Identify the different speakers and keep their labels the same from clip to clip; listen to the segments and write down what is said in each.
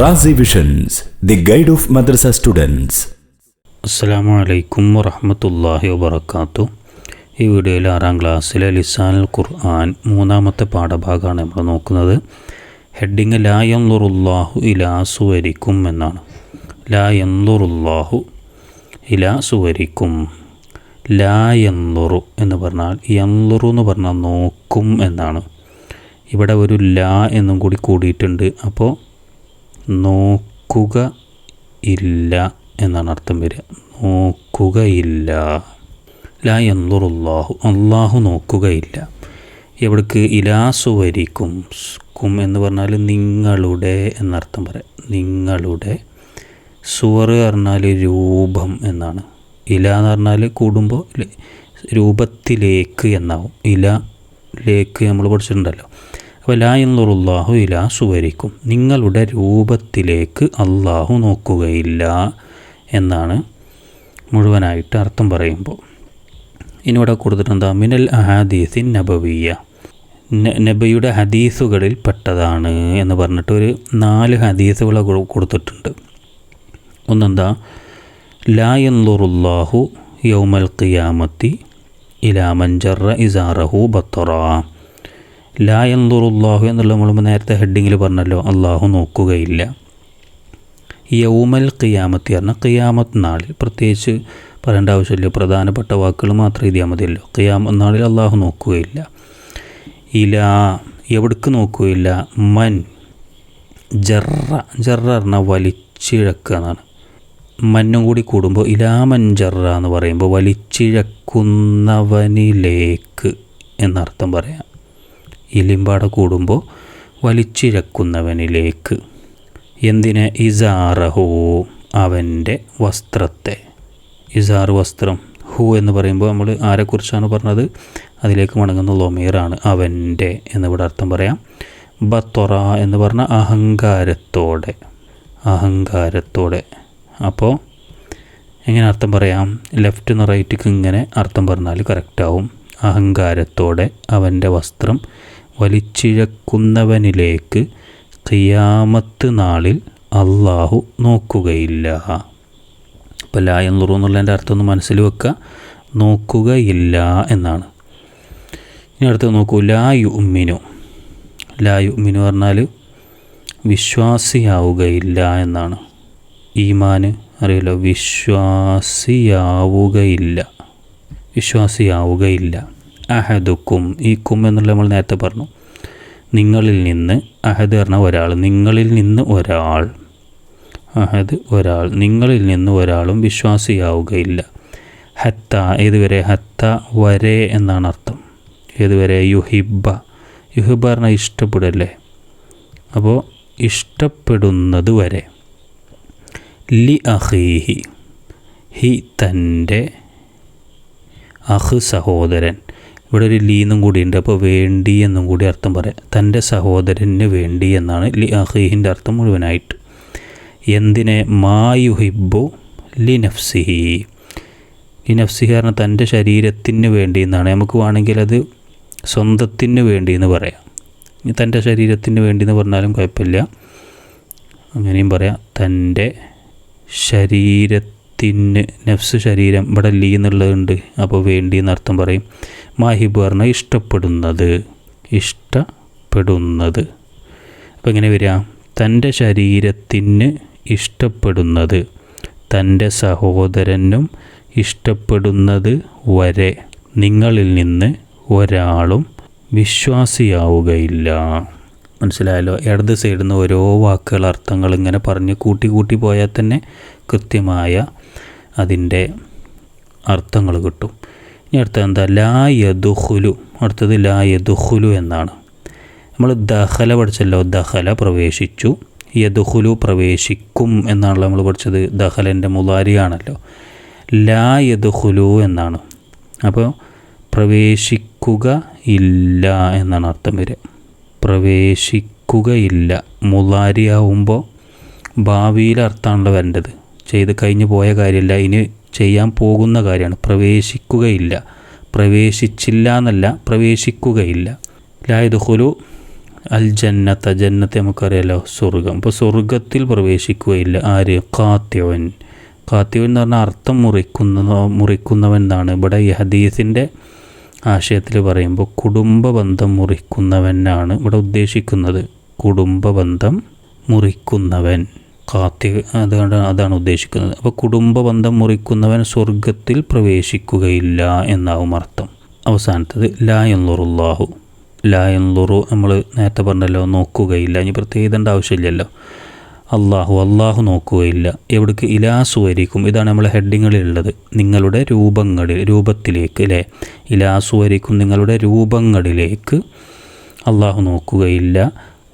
Speaker 1: Razi visions the guide of madrasa students
Speaker 2: അസ്സലാമു അലൈക്കും വറഹമത്തല്ലാഹി വബർക്കാത്തു ഈ വീഡിയോയിൽ ആറാം ക്ലാസ്സിലെ ലിസാനുൽ ഖുർആൻ മൂന്നാമത്തെ പാഠഭാഗമാണ് നമ്മൾ നോക്കുന്നത്. ഹെഡിങ് ലാ യന്തുറുല്ലാഹു ഇലാ സുവരിക്കും എന്നാണ്. ലാ യന്തുറുല്ലാഹു ഇലാ സുവരിക്കും. ലാ യന്തുറു എന്ന് പറഞ്ഞാൽ യന്തുറു എന്ന് പറഞ്ഞാൽ നോക്കും എന്നാണ്. ഇവിടെ ഒരു ലാ എന്നും കൂടി കൂടിയിട്ടുണ്ട്. അപ്പോൾ നോക്കുക ഇല്ല എന്നാണ് അർത്ഥം വരിക. നോക്കുകയില്ല ലാ എന്തുറുല്ലാഹു അള്ളാഹു നോക്കുകയില്ല. എവിടേക്ക് ഇലാസു വരിക്കും കും എന്ന് പറഞ്ഞാൽ നിങ്ങളുടെ എന്നർത്ഥം പറയാം. നിങ്ങളുടെ സുവർ പറഞ്ഞാൽ രൂപം എന്നാണ്. ഇല എന്ന് പറഞ്ഞാൽ കൂടുമ്പോൾ രൂപത്തിലേക്ക് എന്നാവും. ഇലയിലേക്ക് നമ്മൾ പഠിച്ചിട്ടുണ്ടല്ലോ. ലാ ഇലാ സുവരിക്കും. നിങ്ങളുടെ രൂപത്തിലേക്ക് അള്ളാഹു നോക്കുകയില്ല എന്നാണ് മുഴുവനായിട്ട് അർത്ഥം പറയുമ്പോൾ. ഇനി ഇവിടെ കൊടുത്തിട്ടുണ്ട് മിനൽ അഹാദീസിൻ നബവിയ നബിയുടെ ഹദീസുകളിൽ പെട്ടതാണ് എന്ന് പറഞ്ഞിട്ട് ഒരു നാല് ഹദീസുകൾ കൊടുത്തിട്ടുണ്ട്. ഒന്നെന്താ? ലായന്നുറുല്ലാഹു യൗമൽ ഖിയാമത്തി ഇലാ ജറ ഇസാറഹു ബത്തറ. ലാ യന്തുറുല്ലാഹു എന്നുള്ള നമ്മൾ നേരത്തെ ഹെഡിങ്ങിൽ പറഞ്ഞല്ലോ അള്ളാഹു നോക്കുകയില്ല. യൗമൽ ഖിയാമത്തി പറഞ്ഞാൽ ഖിയാമത്ത് നാളിൽ പ്രത്യേകിച്ച് പറയേണ്ട ആവശ്യമില്ല പ്രധാനപ്പെട്ട വാക്കുകൾ മാത്രം എഴുതിയാൽ മതിയല്ലോ. ഖിയാമത്ത് നാളിൽ അള്ളാഹു നോക്കുകയില്ല. ഇല എവിടേക്ക് നോക്കുകയില്ല? മൻ ജറ ജറ പറഞ്ഞാൽ വലിച്ചിഴക്കുക എന്നാണ് മഞ്ഞും കൂടി കൂടുമ്പോൾ ഇലാമൻ ജറ എന്ന് പറയുമ്പോൾ വലിച്ചിഴക്കുന്നവനിലേക്ക് എന്നർത്ഥം പറയാം. ഇലിമ്പാടെ കൂടുമ്പോൾ വലിച്ചിഴക്കുന്നവനിലേക്ക് എന്തിനെ? ഇസാറഹു അവന്റെ വസ്ത്രത്തെ. ഇസാർ വസ്ത്രം ഹു എന്ന് പറയുമ്പോൾ നമ്മൾ ആരെക്കുറിച്ചാണ് പറഞ്ഞത്? അതിലേക്ക് മടങ്ങുന്ന ലൊമീറാണ് അവന്റെ എന്നിവിടെ അർത്ഥം പറയാം. ബത്തൊറ എന്ന് പറഞ്ഞ അഹങ്കാരത്തോടെ അഹങ്കാരത്തോടെ. അപ്പോൾ എങ്ങനെ അർത്ഥം പറയാം? ലെഫ്റ്റ് നിന്ന് റൈറ്റിക്ക് ഇങ്ങനെ അർത്ഥം പറഞ്ഞാൽ കറക്റ്റാവും. അഹങ്കാരത്തോടെ അവന്റെ വസ്ത്രം വലിച്ചിഴക്കുന്നവനിലേക്ക് ഖിയാമത്ത് നാളിൽ അള്ളാഹു നോക്കുകയില്ല. അപ്പോൾ ലായന്നുറു എന്നുള്ളതിന്റെ അർത്ഥം ഒന്ന് മനസ്സിൽ വെക്കുക. നോക്കുകയില്ല എന്നാണ്. ഇനി അടുത്ത് നോക്കൂ. ലായു ഉമ്മിനു ലായു ഉമ്മിനു പറഞ്ഞാൽ വിശ്വാസിയാവുകയില്ല എന്നാണ്. ഈമാന് അറിയില്ല. വിശ്വാസിയാവുകയില്ല. വിശ്വാസിയാവുകയില്ല. അഹദുക്കും ഈ കും എന്നുള്ള നമ്മൾ നേരത്തെ പറഞ്ഞു. നിങ്ങളിൽ നിന്ന് അഹദ് പറഞ്ഞ ഒരാൾ നിങ്ങളിൽ നിന്ന് ഒരാൾ അഹദ് ഒരാൾ നിങ്ങളിൽ നിന്ന് ഒരാളും വിശ്വാസിയാവുകയില്ല. ഹത്ത ഏതുവരെ ഹത്ത വരെ എന്നാണ് അർത്ഥം. ഏതുവരെ യുഹിബ യുഹിബ പറഞ്ഞാൽ ഇഷ്ടപ്പെടല്ലേ? അപ്പോൾ ഇഷ്ടപ്പെടുന്നത് വരെ. ലി അഹീഹി. ഹി തന്റെ അഹ് സഹോദരൻ. ഇവിടെ ഒരു ലീ എന്നും കൂടി ഉണ്ട്. അപ്പോൾ വേണ്ടി എന്നും കൂടി അർത്ഥം പറയാം. തന്റെ സഹോദരന് വേണ്ടി എന്നാണ്. ലി അഹീഹിന്റെ അർത്ഥം മുഴുവനായിട്ട്. എന്തിനെ? മായുഹിബു ലി നഫ്സിഹി. ലി നഫ്സിഹി പറഞ്ഞാൽ തന്റെ ശരീരത്തിന് വേണ്ടി എന്നാണ്. നമുക്ക് വേണമെങ്കിൽ അത് സ്വന്തത്തിന് വേണ്ടി എന്ന് പറയാം. തന്റെ ശരീരത്തിന് വേണ്ടി എന്ന് പറഞ്ഞാലും കുഴപ്പമില്ല. അങ്ങനെയും പറയാം. തന്റെ ശരീരത്തിന് നഫ്സ് ശരീരം ഇവിടെ ലീ എന്നുള്ളതുണ്ട്. അപ്പോൾ വേണ്ടി എന്നർത്ഥം പറയും. മാഹിബ് പറഞ്ഞാൽ ഇഷ്ടപ്പെടുന്നത് ഇഷ്ടപ്പെടുന്നത്. അപ്പോൾ എങ്ങനെ വരിക? തന്റെ ശരീരത്തിന് ഇഷ്ടപ്പെടുന്നത് തന്റെ സഹോദരനും ഇഷ്ടപ്പെടുന്നത് വരെ നിങ്ങളിൽ നിന്ന് ഒരാളും വിശ്വാസിയാവുകയില്ല. മനസ്സിലായല്ലോ? ഇടത് സൈഡിൽ നിന്ന് ഓരോ വാക്കുകൾ അർത്ഥങ്ങൾ ഇങ്ങനെ പറഞ്ഞ് കൂട്ടി കൂട്ടി പോയാൽ തന്നെ കൃത്യമായ അതിന്റെ അർത്ഥങ്ങൾ കിട്ടും. ഇനി അടുത്തത് എന്താ? ലാ യദുഹുലു അടുത്തത് ലാ യദുഹുലു എന്നാണ്. നമ്മൾ ദഹല പഠിച്ചല്ലോ. ദഹല പ്രവേശിച്ചു. യദുഹുലു പ്രവേശിക്കും എന്നാണല്ലോ നമ്മൾ പഠിച്ചത്. ദഹലന്റെ മുതാരിയാണല്ലോ ലാ യദുഹുലു എന്നാണ്. അപ്പോൾ പ്രവേശിക്കുക ഇല്ല എന്നാണ് അർത്ഥം വരിക. പ്രവേശിക്കുകയില്ല മുതാരിയാവുമ്പോൾ ഭാവിയിൽ അർത്ഥമാണല്ലോ വരേണ്ടത്. ചെയ്ത് കഴിഞ്ഞു പോയ കാര്യമല്ല. ഇനി ചെയ്യാൻ പോകുന്ന കാര്യമാണ്. പ്രവേശിക്കുകയില്ല. പ്രവേശിച്ചില്ല എന്നല്ല പ്രവേശിക്കുകയില്ല. ലായതുഹുലു അൽ ജന്നത്ത ജന്നത്തെ നമുക്കറിയാലോ സ്വർഗം അപ്പോൾ സ്വർഗത്തിൽ പ്രവേശിക്കുകയില്ല. ആര്? കാത്യവൻ കാത്യവൻ എന്ന് പറഞ്ഞാൽ അർത്ഥം മുറിക്കുന്ന മുറിക്കുന്നവൻ എന്നാണ് ഇവിടെ ഈ ഹദീസിന്റെ ആശയത്തിൽ പറയുമ്പോൾ കുടുംബ ബന്ധം മുറിക്കുന്നവനാണ് ഇവിടെ ഉദ്ദേശിക്കുന്നത്. കുടുംബ ബന്ധം മുറിക്കുന്നവൻ. കാത്തി അതുകൊണ്ട് അതാണ് ഉദ്ദേശിക്കുന്നത്. അപ്പോൾ കുടുംബ ബന്ധം മുറിക്കുന്നവൻ സ്വർഗത്തിൽ പ്രവേശിക്കുകയില്ല എന്നാവും അർത്ഥം. അവസാനത്തത് ലാ ലായൻലുറു നമ്മൾ നേരത്തെ പറഞ്ഞല്ലോ നോക്കുകയില്ല. ഇനി പ്രത്യേകം ഇതേണ്ട ആവശ്യമില്ലല്ലോ. അള്ളാഹു അള്ളാഹു നോക്കുകയില്ല. എവിടേക്ക്? ഇലാസുവരിക്കും ഇതാണ് നമ്മളെ ഹെഡിങ്ങുകളിലുള്ളത് നിങ്ങളുടെ രൂപങ്ങളിൽ രൂപത്തിലേക്ക് അല്ലേ ഇലാസുവരിക്കും നിങ്ങളുടെ രൂപങ്ങളിലേക്ക് അള്ളാഹു നോക്കുകയില്ല.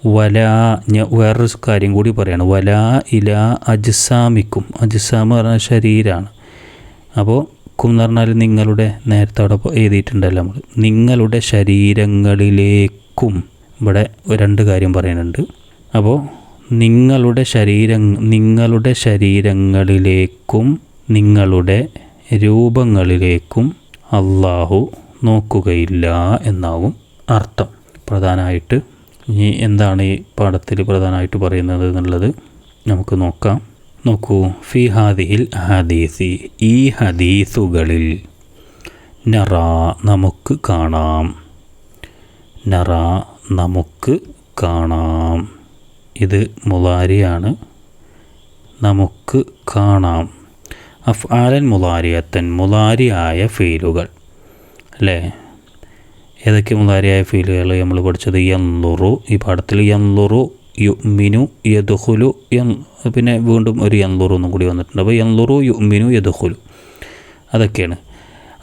Speaker 2: വലാ വേറൊരു കാര്യം കൂടി പറയാണ്. വല ഇല അജ്സാമിക്കും. അജ്സാമ് പറഞ്ഞാൽ ശരീരമാണ് അപ്പോൾ ക്കും എന്ന് പറഞ്ഞാൽ നിങ്ങളുടെ നേരത്തെ അവിടെ എഴുതിയിട്ടുണ്ടല്ലോ നമ്മൾ. നിങ്ങളുടെ ശരീരങ്ങളിലേക്കും ഇവിടെ രണ്ട് കാര്യം പറയുന്നുണ്ട്. അപ്പോൾ നിങ്ങളുടെ ശരീരം നിങ്ങളുടെ ശരീരങ്ങളിലേക്കും നിങ്ങളുടെ രൂപങ്ങളിലേക്കും അള്ളാഹു നോക്കുകയില്ല എന്നാവും അർത്ഥം. പ്രധാനമായിട്ട് ഇനി എന്താണ് ഈ പാഠത്തിൽ പ്രധാനമായിട്ട് പറയുന്നത് എന്നുള്ളത് നമുക്ക് നോക്കാം. നോക്കൂ. ഫി ഹാദിഹിൽ ഹദീസി ഈ ഹദീസുകളിൽ നറ നമുക്ക് കാണാം. നറ നമുക്ക് കാണാം. ഇത് മുലാരിയാണ്. നമുക്ക് കാണാം. അഫ്ആലൻ മുലാരിയത്തൻ മുലാരിയായ ഫീലുകൾ. അല്ലേ? ഏതൊക്കെ മുതാരിയായ ഫീലുകൾ നമ്മൾ പഠിച്ചത്? യന്തുറു ഈ പാഠത്തിൽ യന്തുറു യുമിനു യദുഹുലു യൻ പിന്നെ വീണ്ടും ഒരു യന്തുറു ഒന്നും കൂടി വന്നിട്ടുണ്ട്. അപ്പോൾ യന്തുറു യുമിനു യദുഹുലു അതൊക്കെയാണ്.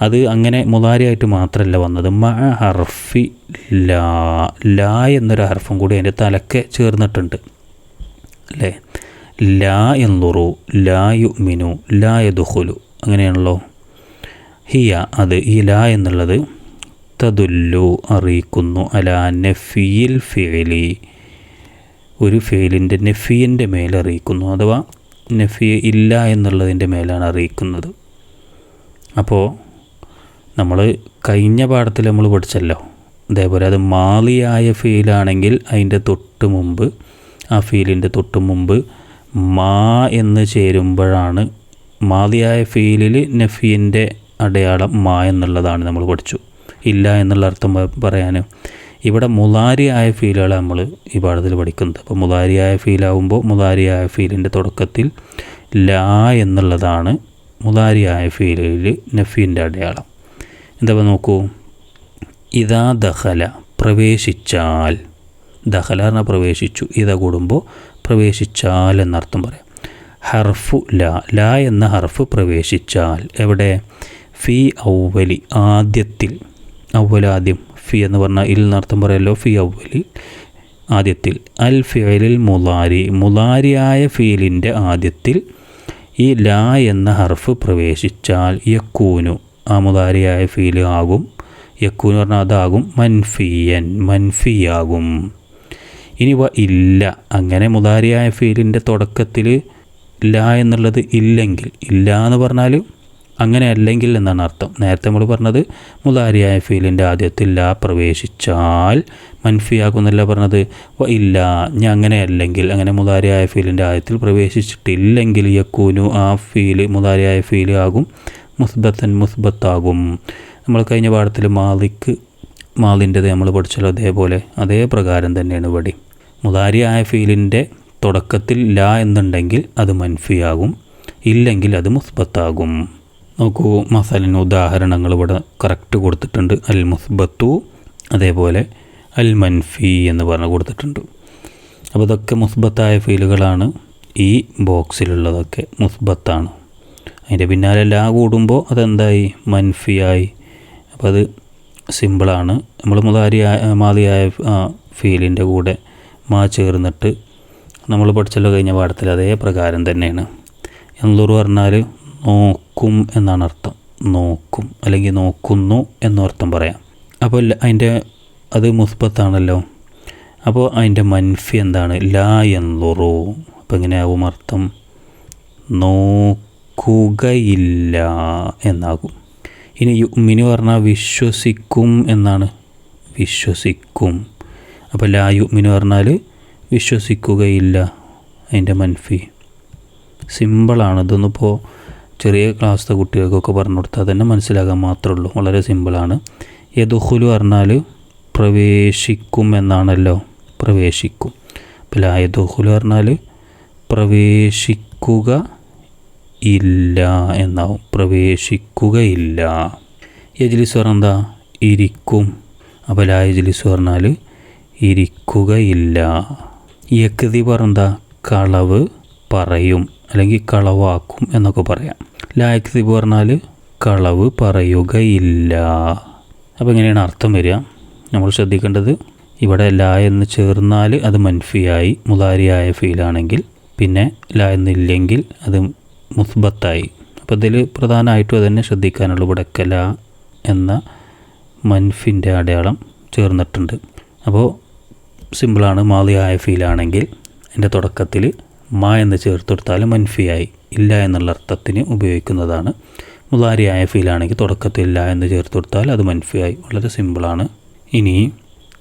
Speaker 2: അത് അങ്ങനെ മുതാരിയായിട്ട് മാത്രമല്ല വന്നത്. മ ഹർഫി ലാ ലാ എന്നൊരു ഹർഫും കൂടി അതിന്റെ തലക്കെ ചേർന്നിട്ടുണ്ട്. അല്ലേ? ലാ എന്നുറു ലാ യുമിനു ലാ യദുഹുലു അങ്ങനെയാണല്ലോ. ഹിയ അത് ഈ ലാ എന്നുള്ളത് തതുല്ലു അറിയിക്കുന്നു. അല നഫിയിൽ ഫേലി ഒരു ഫെയിലിന്റെ നഫീന്റെ മേൽ അറിയിക്കുന്നു. അഥവാ നഫി ഇല്ല എന്നുള്ളതിന്റെ മേലാണ് അറിയിക്കുന്നത്. അപ്പോൾ നമ്മൾ കഴിഞ്ഞ പാഠത്തിൽ നമ്മൾ പഠിച്ചല്ലോ. അതേപോലെ അത് മാലിയായ ഫീലാണെങ്കിൽ അതിന്റെ തൊട്ട് മുമ്പ് ആ ഫീലിന്റെ തൊട്ട് മുമ്പ് മാ എന്ന് ചേരുമ്പോഴാണ് മാലിയായ ഫീലിൽ നഫീന്റെ അടയാളം മാ എന്നുള്ളതാണ് നമ്മൾ പഠിച്ചു. ഇല്ല എന്നുള്ള അർത്ഥം പറയാൻ ഇവിടെ മുതാരിയായ ഫീലുകൾ നമ്മൾ ഈ പാഠത്തിൽ പഠിക്കുന്നത്. അപ്പോൾ മുതാരിയായ ഫീലാവുമ്പോൾ മുതാരിയായ ഫീലിന്റെ തുടക്കത്തിൽ ലാ എന്നുള്ളതാണ് മുതാരിയായ ഫീലിൽ നഫീന്റെ അടയാളം. എന്താ നോക്കൂ? ഇതാ ദഹല പ്രവേശിച്ചാൽ. ദഹല എന്ന പ്രവേശിച്ചു. ഇത കൂടുമ്പോൾ പ്രവേശിച്ചാൽ എന്നർത്ഥം പറയാം. ഹർഫു ലാ ലാ എന്ന ഹർഫ് പ്രവേശിച്ചാൽ. എവിടെ? ഫി ഔവലി ആദ്യത്തിൽ. ഔവൽ ആദ്യം. ഫി എന്ന് പറഞ്ഞാൽ ഇൽ എന്നർത്ഥം പറയല്ലോ. ഫി അവലി ആദ്യത്തിൽ. അൽ ഫിയലിൽ മുലാരി. മുലാരിയായ ഫീലിന്റെ ആദ്യത്തിൽ ഈ ലാ എന്ന ഹർഫ് പ്രവേശിച്ചാൽ യക്കൂനു ആ മുലാരിയായ ഫീൽ ആകും. യക്കൂന് പറഞ്ഞാൽ അതാകും മൻഫിയൻ മൻഫിയാകും. ഇനി വ ഇല്ല. അങ്ങനെ മുതാരിയായ ഫീലിന്റെ തുടക്കത്തിൽ ല എന്നുള്ളത് ഇല്ലെങ്കിൽ ഇല്ല എന്ന് പറഞ്ഞാൽ അങ്ങനെ അല്ലെങ്കിൽ എന്നാണ് അർത്ഥം. നേരത്തെ നമ്മൾ പറഞ്ഞത് മുതാരിയായ ഫീലിന്റെ ആദ്യത്തിൽ ല പ്രവേശിച്ചാൽ മൻഫിയാകുന്നല്ല പറഞ്ഞത്. ഇല്ല ഞാൻ അങ്ങനെ അല്ലെങ്കിൽ അങ്ങനെ മുതാരിയായ ഫീലിന്റെ ആദ്യത്തിൽ പ്രവേശിച്ചിട്ടില്ലെങ്കിൽ യക്കൂനു ആ ഫീൽ മുതാരിയായ ഫീൽ ആകും. മുസ്ബത്തൻ മുസ്ബത്താകും. നമ്മൾ കഴിഞ്ഞ പാഠത്തിൽ മാലിക്ക് മാലിന്റെത് നമ്മൾ പഠിച്ചല്ലോ അതേപോലെ അതേ പ്രകാരം തന്നെയാണ് ഇവിടെ. മുതാരിയായ ഫീലിന്റെ തുടക്കത്തിൽ ല എന്നുണ്ടെങ്കിൽ അത് മൻഫിയാകും. ഇല്ലെങ്കിൽ അത് മുസ്ബത്താകും. നോക്കൂ മസാലിന് ഉദാഹരണങ്ങൾ ഇവിടെ കറക്റ്റ് കൊടുത്തിട്ടുണ്ട്. അൽ മുസ്ബത്തു അതേപോലെ അൽ മൻഫി എന്ന് പറഞ്ഞ് കൊടുത്തിട്ടുണ്ട്. അപ്പോൾ ഇതൊക്കെ മുസ്ബത്തായ ഫീലുകളാണ്. ഈ ബോക്സിലുള്ളതൊക്കെ മുസ്ബത്താണ്. അതിന്റെ പിന്നാലെ ലാ കൂടുമ്പോൾ അതെന്തായി? മൻഫിയായി. അപ്പോൾ അത് സിമ്പിളാണ്. നമ്മൾ മുതാരിയായ മാതിയായ ഫീലിന്റെ കൂടെ മാ ചേർന്നിട്ട് നമ്മൾ പഠിച്ചല്ലോ കഴിഞ്ഞ പാഠത്തിൽ അതേ പ്രകാരം തന്നെയാണ്. എന്തോറ് പറഞ്ഞാൽ നോക്കും. എന്നാണ് അർത്ഥം. നോക്കും അല്ലെങ്കിൽ നോക്കുന്നു എന്നർത്ഥം പറയാം. അപ്പോൾ അതിന്റെ അത് മുസ്ബത്താണല്ലോ. അപ്പോൾ അതിന്റെ മൻഫി എന്താണ്? ലാ എന്നുറു അപ്പോൾ എങ്ങനെയാവും അർത്ഥം? നോക്കുകയില്ല എന്നാകും. ഇനി യുമിന് പറഞ്ഞാൽ വിശ്വസിക്കും എന്നാണ്. വിശ്വസിക്കും. അപ്പോൾ ലാ യുമിനു പറഞ്ഞാൽ വിശ്വസിക്കുകയില്ല അതിന്റെ മൻഫി. സിമ്പിളാണ്. ഇതൊന്നിപ്പോൾ ചെറിയ ക്ലാസ്സിലെ കുട്ടികൾക്കൊക്കെ പറഞ്ഞു കൊടുത്താൽ തന്നെ മനസ്സിലാകാൻ മാത്രമേ ഉള്ളൂ വളരെ സിമ്പിളാണ് യദുഹുലു പറഞ്ഞാൽ പ്രവേശിക്കും എന്നാണല്ലോ. പ്രവേശിക്കും. അപ്പോൾ ലായദുഹുലു പറഞ്ഞാൽ പ്രവേശിക്കുക ഇല്ല എന്നാവും. പ്രവേശിക്കുകയില്ല. യജ്ലിസ് പറഞ്ഞാൽ ഇരിക്കും. അപ്പോൾ ലായജ്ലിസ് പറഞ്ഞാൽ ഇരിക്കുകയില്ല. യക്തി പറഞ്ഞാൽ കളവ് പറയും അല്ലെങ്കിൽ കളവാക്കും എന്നൊക്കെ പറയാം. ലായക്തി പറഞ്ഞാൽ കളവ് പറയുകയില്ല. അപ്പോൾ എങ്ങനെയാണ് അർത്ഥം വരിക? നമ്മൾ ശ്രദ്ധിക്കേണ്ടത് ഇവിടെ ലാ എന്ന് ചേർന്നാൽ അത് മൻഫിയായി മുതാരിയായ ഫീലാണെങ്കിൽ പിന്നെ ലാ എന്നില്ലെങ്കിൽ അത് മുസ്ബത്തായി. അപ്പോൾ ഇതിൽ പ്രധാനമായിട്ടും അതുതന്നെ ശ്രദ്ധിക്കാനുള്ളൂ. ഇവിടെ ല എന്ന മൻഫിന്റെ അടയാളം ചേർന്നിട്ടുണ്ട്. അപ്പോൾ സിമ്പിളാണ് മാതിയായ ഫീലാണെങ്കിൽ എന്റെ തുടക്കത്തിൽ മാ എന്ന് ചേർത്തെടുത്താൽ മൻഫിയായി. ഇല്ല എന്നുള്ള അർത്ഥത്തിന് ഉപയോഗിക്കുന്നതാണ്. മുതാരിയായ ഫീലാണെങ്കിൽ തുടക്കത്തിൽ ഇല്ല എന്ന് ചേർത്ത് കൊടുത്താൽ അത് മൻഫിയായി. വളരെ സിമ്പിളാണ്. ഇനി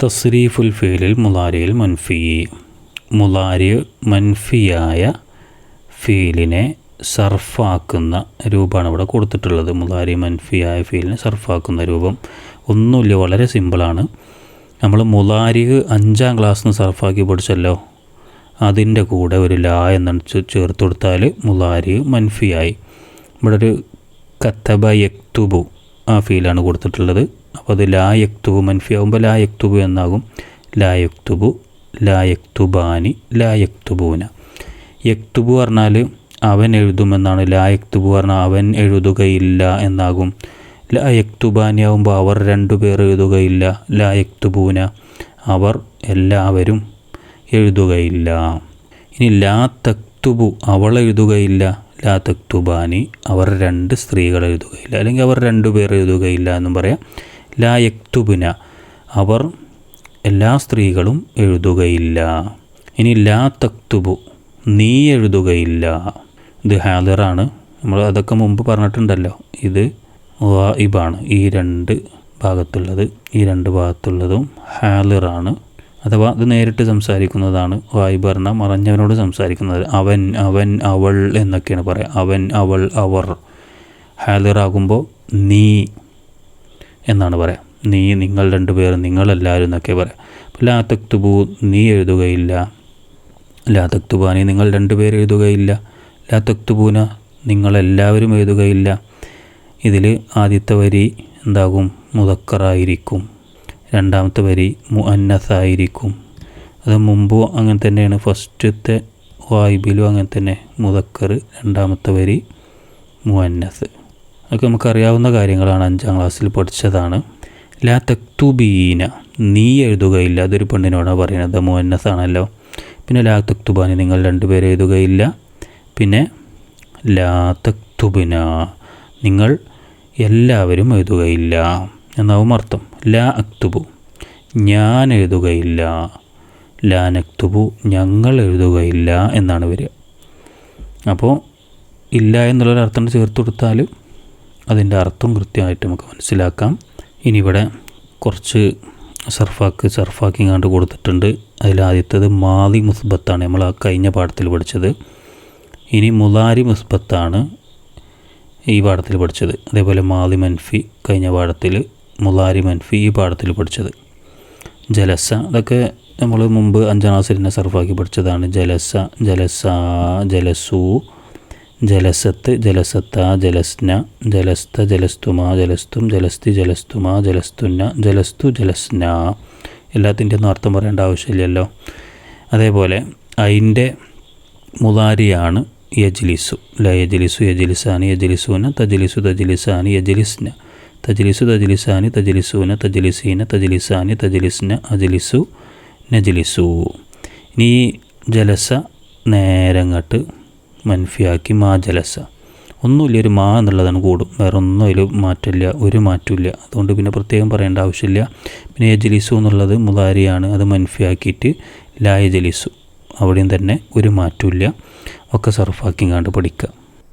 Speaker 2: തസ്രീഫുൽ ഫീലിൽ മുതാരിയിൽ മൻഫി. മുതാരി മൻഫിയായ ഫീലിനെ സർഫാക്കുന്ന രൂപമാണ് ഇവിടെ കൊടുത്തിട്ടുള്ളത്. മുതാരി മൻഫിയായ ഫീലിനെ സർഫാക്കുന്ന രൂപം ഒന്നുമില്ല വളരെ സിമ്പിളാണ്. നമ്മൾ മുതാരി അഞ്ചാം ക്ലാസ്സിൽ നിന്ന് സർഫാക്കി പഠിച്ചല്ലോ. അതിന്റെ കൂടെ ഒരു ലാ എന്ന് ചേർത്ത് കൊടുത്താൽ മുലാരി മൻഫിയായി. ഇവിടെ ഒരു കത്തബ യക്തുബു ആ ഫീലാണ് കൊടുത്തിട്ടുള്ളത്. അപ്പോൾ അത് ലാ യക്തുബു മൻഫി ആകുമ്പോൾ ലാ യക്തുബു എന്നാകും. ലാ യക്തുബു ലാ യക്തുബാനി ലാ യക്തുബൂന. യക്തുബു പറഞ്ഞാൽ അവൻ എഴുതുമെന്നാണ്. ലാ യക്തുബു പറഞ്ഞാൽ അവൻ എഴുതുകയില്ല എന്നാകും. ലാ യക്തുബാനി ആകുമ്പോൾ അവർ രണ്ടുപേർ എഴുതുകയില്ല. ലാ യക്തുബൂന. അവർ എല്ലാവരും എഴുതുകയില്ല. ഇനി ലാ തക്തുബു അവൾ എഴുതുകയില്ല. ലാ തക്തുബാനി അവർ രണ്ട് സ്ത്രീകൾ എഴുതുകയില്ല. അല്ലെങ്കിൽ അവർ രണ്ടു പേർ എഴുതുകയില്ല എന്നും പറയാം. ലാ യക്തുബുന അവർ എല്ലാ സ്ത്രീകളും എഴുതുകയില്ല. ഇനി ലാ തക്തുബു നീ എഴുതുകയില്ല. ഇത് ഹാദറാണ് നമ്മൾ അതൊക്കെ മുമ്പ് പറഞ്ഞിട്ടുണ്ടല്ലോ. ഇത് ഇബാണ് ഈ രണ്ട് ഭാഗത്തുള്ളത് ഈ രണ്ട് ഭാഗത്തുള്ളതും ഹാലിറാണ് അഥവാ അത് നേരിട്ട് സംസാരിക്കുന്നതാണ് വായി പറഞ്ഞ മറഞ്ഞവനോട് സംസാരിക്കുന്നത്. അവൻ അവൻ അവൾ എന്നൊക്കെയാണ് പറയുക അവൻ അവൾ അവർ. ഹാലിറാകുമ്പോൾ നീ എന്നാണ് പറയാം. നീ നിങ്ങൾ രണ്ടുപേർ നിങ്ങളെല്ലാവരും എന്നൊക്കെ പറയാം. അപ്പോൾ ലാ തക്തുബു നീ എഴുതുകയില്ല. ലാ തക്തുബാനി നിങ്ങൾ രണ്ടുപേർ എഴുതുകയില്ല. ലാ തക്തുബൂന നിങ്ങളെല്ലാവരും എഴുതുകയില്ല. ഇതിൽ ആദ്യത്തെ വരി എന്താകും? മുതക്കറായിരിക്കും രണ്ടാമത്തെ വരി മുഅന്നസായിരിക്കും. അത് മുമ്പ് അങ്ങനെ തന്നെയാണ്. ഫസ്റ്റത്തെ വായിബിലും അങ്ങനെ തന്നെ. മുതക്കർ രണ്ടാമത്തെ വരി മുഅന്നസ്. അതൊക്കെ നമുക്കറിയാവുന്ന കാര്യങ്ങളാണ് അഞ്ചാം ക്ലാസ്സിൽ പഠിച്ചതാണ്. ലാ തക്തുബീന. നീ എഴുതുകയില്ല. അതൊരു പെണ്ണിനോടാണ് പറയുന്നത്. മുഅന്നസാണല്ലോ. പിന്നെ ലാ തക്തുബാനി. നിങ്ങൾ രണ്ടുപേരെ എഴുതുകയില്ല. പിന്നെ ലാ തക്തുബിന. നിങ്ങൾ എല്ലാവരും എഴുതുകയില്ല എന്നാവും അർത്ഥം. ലാ അക്തുബു ഞാൻ എഴുതുകയില്ല. ലാ നക്തുബു ഞങ്ങൾ എഴുതുകയില്ല എന്നാണ് വരിക. അപ്പോൾ ഇല്ല എന്നുള്ളൊരർത്ഥം ചേർത്ത് കൊടുത്താൽ അതിന്റെ അർത്ഥം കൃത്യമായിട്ട് നമുക്ക് മനസ്സിലാക്കാം. ഇനി ഇവിടെ കുറച്ച് സർഫാക്ക് സർഫാക്കി കണ്ട് കൊടുത്തിട്ടുണ്ട്. അതിലാദ്യത്തത് മാതി മുസ്ബത്താണ് നമ്മൾ ആ കഴിഞ്ഞ പാഠത്തിൽ പഠിച്ചത്. ഇനി മുലാരി മുസ്ബത്താണ് ഈ പാഠത്തിൽ പഠിച്ചത്. അതേപോലെ മാതി മൻഫി കഴിഞ്ഞ പാഠത്തിൽ മുലാരി മൻഫി ഈ പാഠത്തിൽ പഠിച്ചത്. ജലസ അതൊക്കെ നമ്മൾ മുമ്പ് അഞ്ചാം ക്ലാസ്സിൽ തന്നെ സർഫാക്കി പഠിച്ചതാണ്. ജലസ ജലസ ജലസു ജലസത്ത് ജലസത്ത ജലസ്ന ജലസ്ത ജലസ്തുമ ജലസ്തും ജലസ്തി ജലസ്തുമ ജലസ്തുന്ന ജലസ്തു ജലസ്ന. എല്ലാത്തിന്റെ ഒന്നും അർത്ഥം പറയേണ്ട ആവശ്യമില്ലല്ലോ. അതേപോലെ അതിന്റെ മുതാരിയാണ് യജ്ലിസു. ല യജ്ലിസു യജ്ലിസാനി യജ്ലിസൂന തജ്ലിസു തജ്ലിസാനി യജ്ലിസ്ന. തജ്ലിസു തജ്ലിസാനി തജ്ലിസൂന തജ്ലിസീന തജ്ലിസാനി തജ്ലിസ്ന അജ്ലിസു നജ്ലിസു. ഇനി ജലസ നേരങ്ങട്ട് മൻഫിയാക്കി മാ ജലസ. ഒന്നുമില്ല ഒരു മാ എന്നുള്ളതാണ് കൂടും. വേറെ ഒന്നും അതിൽ മാറ്റമില്ല ഒരു മാറ്റമില്ല അതുകൊണ്ട് പിന്നെ പ്രത്യേകം പറയേണ്ട ആവശ്യമില്ല. പിന്നെ എജലിസു എന്നുള്ളത് മുതാരിയാണ്. അത് മൻഫിയാക്കിയിട്ട് ലായ ജലിസു അവിടെയും തന്നെ ഒരു മാറ്റമില്ല ഒക്കെ സർഫാക്കി കണ്ട് പഠിക്കുക